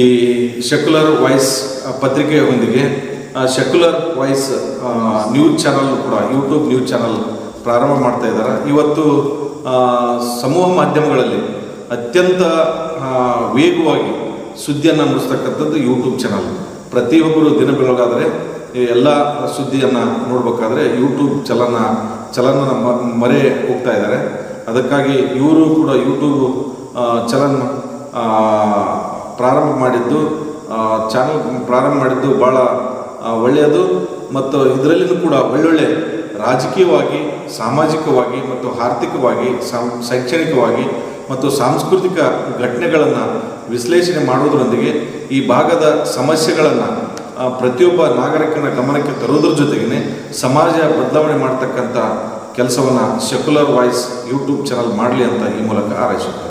ಈ secular voice ಪತ್ರಿಕೆಯೊಂದಿಗೆ secular voice news channel ಕೂಡ ಯೂಟ್ಯೂಬ್ ನ್ಯೂಸ್ ಚಾನಲ್ ಪ್ರಾರಂಭ ಮಾಡ್ತಾ ಇದ್ದಾರೆ. ಇವತ್ತು ಸಮೂಹ ಮಾಧ್ಯಮಗಳಲ್ಲಿ ಅತ್ಯಂತ ವೇಗವಾಗಿ ಸುದ್ದಿಯನ್ನು ನುಡಿಸ್ತಕ್ಕಂಥದ್ದು ಯೂಟ್ಯೂಬ್ ಚಾನಲ್ ಪ್ರತಿಯೊಬ್ಬರು ದಿನ ಬೆಳಗಾದರೆ ಎಲ್ಲ ಸುದ್ದಿಯನ್ನು ನೋಡಬೇಕಾದ್ರೆ ಯೂಟ್ಯೂಬ್ ಚಲನ ಚಲನ ಮರೆ ಹೋಗ್ತಾ ಇದ್ದಾರೆ. ಅದಕ್ಕಾಗಿ ಇವರು ಕೂಡ ಯೂಟ್ಯೂಬ್ ಚಲನ್ ಪ್ರಾರಂಭ ಮಾಡಿದ್ದು ಚಾನಲ್ ಪ್ರಾರಂಭ ಮಾಡಿದ್ದು ಭಾಳ ಒಳ್ಳೆಯದು. ಮತ್ತು ಇದರಲ್ಲಿನೂ ಕೂಡ ಒಳ್ಳೊಳ್ಳೆ ರಾಜಕೀಯವಾಗಿ, ಸಾಮಾಜಿಕವಾಗಿ ಮತ್ತು ಆರ್ಥಿಕವಾಗಿ ಶೈಕ್ಷಣಿಕವಾಗಿ ಮತ್ತು ಸಾಂಸ್ಕೃತಿಕ ಘಟನೆಗಳನ್ನು ವಿಶ್ಲೇಷಣೆ ಮಾಡುವುದರೊಂದಿಗೆ ಈ ಭಾಗದ ಸಮಸ್ಯೆಗಳನ್ನು ಪ್ರತಿಯೊಬ್ಬ ನಾಗರಿಕನ ಗಮನಕ್ಕೆ ತರೋದ್ರ ಜೊತೆಗೇ ಸಮಾಜ ಬದಲಾವಣೆ ಮಾಡ್ತಕ್ಕಂಥ ಕೆಲಸವನ್ನು ಸೆಕ್ಯುಲರ್ ವಾಯ್ಸ್ ಯೂಟ್ಯೂಬ್ ಚಾನಲ್ ಮಾಡಲಿ ಅಂತ ಈ ಮೂಲಕ ಹಾರೈಸುತ್ತಾರೆ